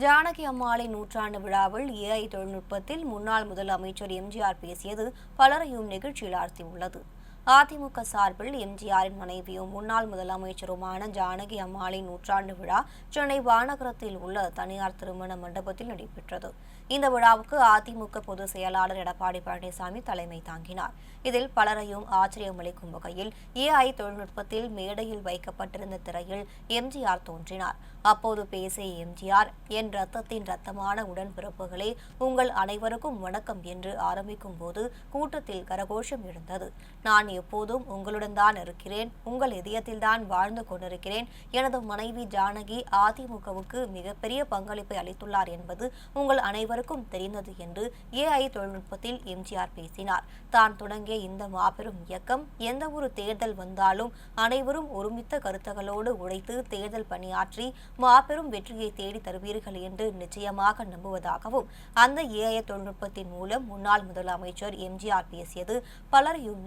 ஜானகி அம்மாளின் நூற்றாண்டு விழாவில் ஏஐ தொழில்நுட்பத்தில் முன்னாள் முதலமைச்சர் எம்ஜிஆர் பேசியது பலரையும் நெகிழ்ச்சியில் ஆழ்த்தியுள்ளது. அதிமுக சார்பில் எம்ஜிஆரின் மனைவியும் முன்னாள் முதலமைச்சருமான ஜானகி அம்மாளின் நூற்றாண்டு விழா சென்னை வானகரத்தில் உள்ள தனியார் திருமண மண்டபத்தில் நடைபெற்றது. இந்த விழாவுக்கு அதிமுக பொதுச் செயலாளர் எடப்பாடி பழனிசாமி தலைமை தாங்கினார். இதில் பலரையும் ஆச்சரியமளிக்கும் வகையில் ஏஐ தொழில்நுட்பத்தில் மேடையில் வைக்கப்பட்டிருந்த திரையில் எம்ஜிஆர் தோன்றினார். அப்போது பேசிய எம்ஜிஆர் என் ரத்தத்தின் ரத்தமான உடன்பிறப்புகளே உங்கள் அனைவருக்கும் வணக்கம் என்று ஆரம்பிக்கும் போது கூட்டத்தில் கரகோஷம் எழுந்தது. நான் எப்போதும் உங்களுடன் தான் இருக்கிறேன். உங்கள் இதயத்தில் தான் வாழ்ந்து கொண்டிருக்கிறேன். எனது மனைவி ஜானகி அதிமுகவுக்கு மிகப்பெரிய பங்களிப்பை அளித்துள்ளார் என்பது உங்கள் அனைவருக்கும் தெரிந்தது என்று ஏஐ தொழில்நுட்பத்தில் எம்ஜிஆர் பேசினார். தான் தொடங்கிய இந்த மாபெரும் இயக்கம் எந்த ஒரு தேர்தல் வந்தாலும் அனைவரும் ஒருமித்த கருத்துகளோடு உழைத்து தேர்தல் பணியாற்றி மாபெரும் வெற்றியை தேடி தருவீர்கள் என்று நிச்சயமாக நம்புவதாகவும் அந்த ஏஐ தொழில்நுட்பத்தின் மூலம் முன்னாள் முதலமைச்சர் எம்ஜிஆர் பேசியது பலரையும்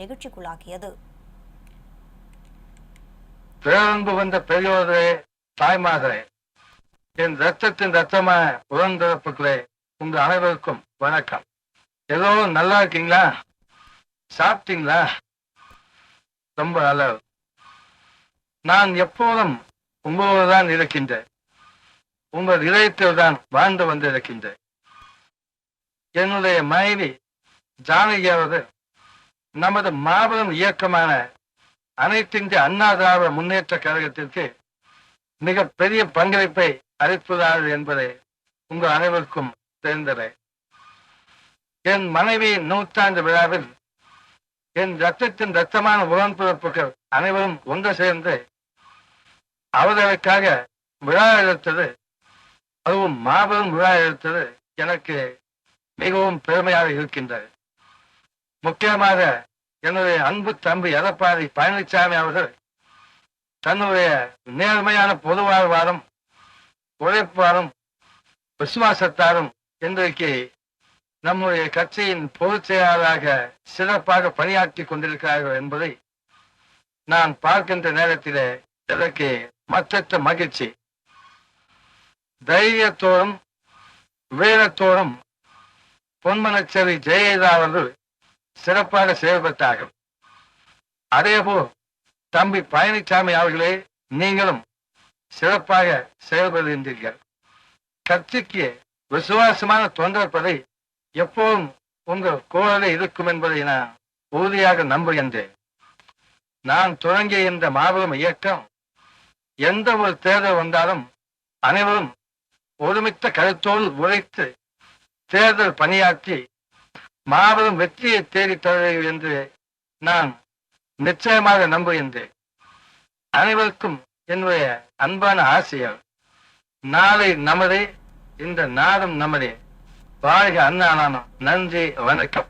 நெகிழ்ச்சிக்குள்ளாக்கியது பேரன்பு வந்த பெரியோரே தாய்மார்களே என் ரத்தத்தின் ரத்தமான உடன்பிறப்புகளே உங்க அனைவருக்கும் வணக்கம். எல்லோரும் நல்லா இருக்கீங்களா? சாப்பிட்டீங்களா? ரொம்ப அளவு நான் எப்போதும் உங்களோடு தான் இருக்கின்றேன். உங்கள் இதயத்தில் தான் வாழ்ந்து வந்திருக்கின்றேன். என்னுடைய மனைவி ஜானகி அவர்கள் நமது மாபெரும் இயக்கமான அனைத்து இந்திய அண்ணா முன்னேற்ற கழகத்திற்கு மிக பெரிய பங்களிப்பை அளிப்பதாது என்பதை உங்கள் அனைவருக்கும் தெரிந்ததே. என் மனைவி நூற்றாண்டு விழாவில் என் ரத்தத்தின் ரத்தமான உடன்பிறப்புகள் அனைவரும் ஒன்று சேர்ந்து அவர்களுக்காக விழா எழுத்தது அதுவும் மாபெரும் விழா எழுத்தது எனக்கு மிகவும் பெருமையாக இருக்கின்றது. முக்கியமாக என்னுடைய அன்பு தம்பி எடப்பாடி பழனிசாமி அவர்கள் தன்னுடைய நேர்மையான பொது வாழ்வாரும் உழைப்பாரும் விசுவாசத்தாரும் இன்றைக்கு நம்முடைய கட்சியின் பொதுச் செயலாளராக சிறப்பாக பணியாற்றி கொண்டிருக்கிறார்கள் என்பதை நான் பார்க்கின்ற நேரத்திலே எனக்கு மற்ற மகிழ்ச்சி. தைரியத்தோடும் வீரத்தோடும் பொன்மனச்சேரி ஜெயலலிதா அவர்கள் சிறப்பாக செயல்பட்டார்கள். அதேபோல் தம்பி பழனிசாமி அவர்களே நீங்களும் சிறப்பாக செயல்படுகின்றீர்கள். கட்சிக்கு விசுவாசமான தொண்டர் படை எப்போதும் உங்கள் குரலே இருக்கும் என்பதை நான் உறுதியாக நம்புகின்றேன். நான் தொடங்கிய இந்த மாபெரும் இயக்கம் எந்த ஒரு தேர்தல் வந்தாலும் அனைவரும் ஒருமித்த கருத்தோடு உழைத்து தேர்தல் பணியாற்றி மாபெரும் வெற்றியை தேடி தருவீர்கள் என்று நான் நிச்சயமாக நம்புகின்றேன். அனைவருக்கும் என்னுடைய அன்பான ஆசைகள். நாளை நமதே இந்த நாடும் நமதே. வாழ்க அண்ணா நன்றி வணக்கம்.